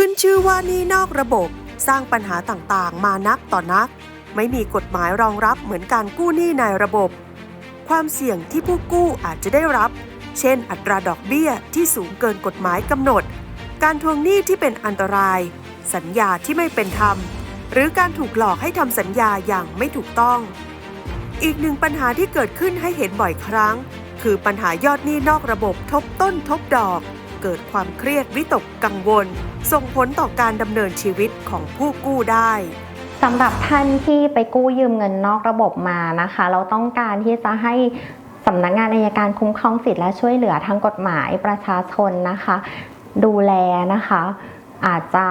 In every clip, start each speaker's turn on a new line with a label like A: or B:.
A: ขึ้นชื่อว่านี้นอกระบบสร้างปัญหาต่างๆ มานักต่อนัก ไม่มีกฎหมายรองรับเหมือนการกู้หนี้ในระบบ ความเสี่ยงที่ผู้กู้อาจจะได้รับ เช่น อัตราดอกเบี้ยที่สูงเกินกฎหมายกำหนด การทวงหนี้ที่เป็นอันตราย สัญญาที่ไม่เป็นธรรม หรือการถูกหลอกให้ทำสัญญาอย่างไม่ถูกต้อง อีกหนึ่งปัญหาที่เกิดขึ้นให้เห็นบ่อยครั้ง คือปัญหายอดหนี้นอกระบบทบต้นทบดอก เกิดความเครียดวิตกกังวล ส่งผลต่อการดำเนินชีวิตของผู้กู้ได้
B: สำหรับท่านที่ไปกู้ยืมเงินนอกระบบมานะคะ เราต้องการที่จะให้สำนักงานอายการคุ้มครองสิทธิและช่วยเหลือทางกฎหมายประชาชนนะคะ ดูแลนะคะ อาจจะ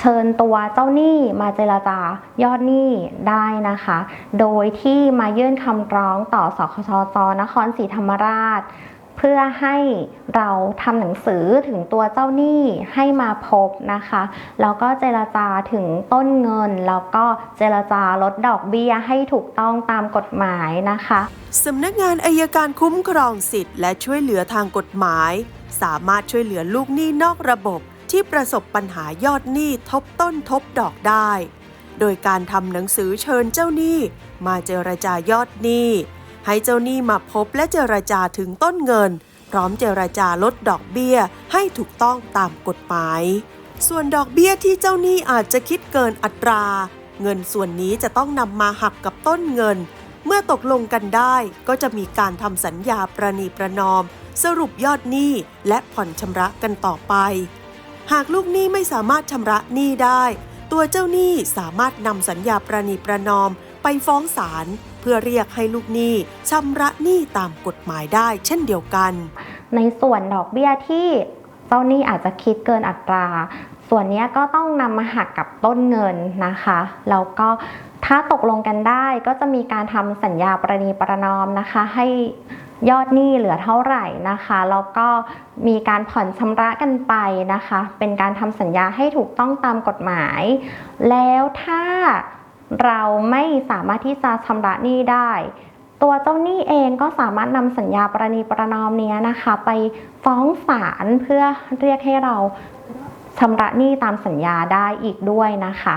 B: เชิญตัวเจ้าหนี้มาเจรจายอดหนี้ได้นะคะ โดยที่มายื่นคำร้องต่อสคชจนครศรีธรรมราช เพื่อให้เราทำหนังสือถึงตัวเจ้าหนี้ให้มาพบนะคะ แล้วก็เจรจาถึงต้นเงิน แล้วก็เจรจาลดดอกเบี้ยให้ถูกต้องตามกฎหมายนะคะ
A: สำนักงานอายการคุ้มครองสิทธิ์และช่วยเหลือทางกฎหมาย สามารถช่วยเหลือลูกหนี้นอกระบบ ที่ประสบปัญหายอดหนี้ทบต้นทบดอกได้ โดยการทำหนังสือเชิญเจ้าหนี้ มาเจรจายอดหนี้ ให้เจ้าหนี้มาพบและเจรจาถึงต้นเงิน พร้อมเจรจาลดดอกเบี้ยให้ถูกต้องตามกฎหมาย ส่วนดอกเบี้ยที่เจ้าหนี้อาจจะคิดเกินอัตรา เงินส่วนนี้จะต้องนำมาหักกับต้นเงิน เมื่อตกลงกันได้ก็จะมีการทำสัญญาประนีประนอม สรุปยอดหนี้และผ่อนชำระกันต่อไป หากลูกหนี้ไม่สามารถชำระหนี้ได้ ตัวเจ้าหนี้สามารถนำสัญญาประนีประนอม ไปฟ้องศาลเพื่อเรียกให้ลูกหนี้ชำระหนี้ตามกฎหมายได้เช่นเดียวกัน
B: ในส่วนดอกเบี้ยที่เจ้าหนี้อาจจะคิดเกินอัตรา ส่วนนี้ก็ต้องนำมาหักกับต้นเงินนะคะแล้วก็ถ้าตกลงกันได้ก็จะมีการทำสัญญาประนีประนอมนะคะ ให้ยอดหนี้เหลือเท่าไหร่นะคะแล้วก็มีการผ่อนชำระกันไปนะคะ เป็นการทำสัญญาให้ถูกต้องตามกฎหมาย แล้วถ้า เราไม่สามารถที่จะชำระหนี้ได้ ตัวเจ้าหนี้เองก็สามารถนำสัญญาประนีประนอมนี้นะคะ ไปฟ้องศาลเพื่อเรียกให้เราชำระหนี้ตามสัญญาได้อีกด้วยนะคะ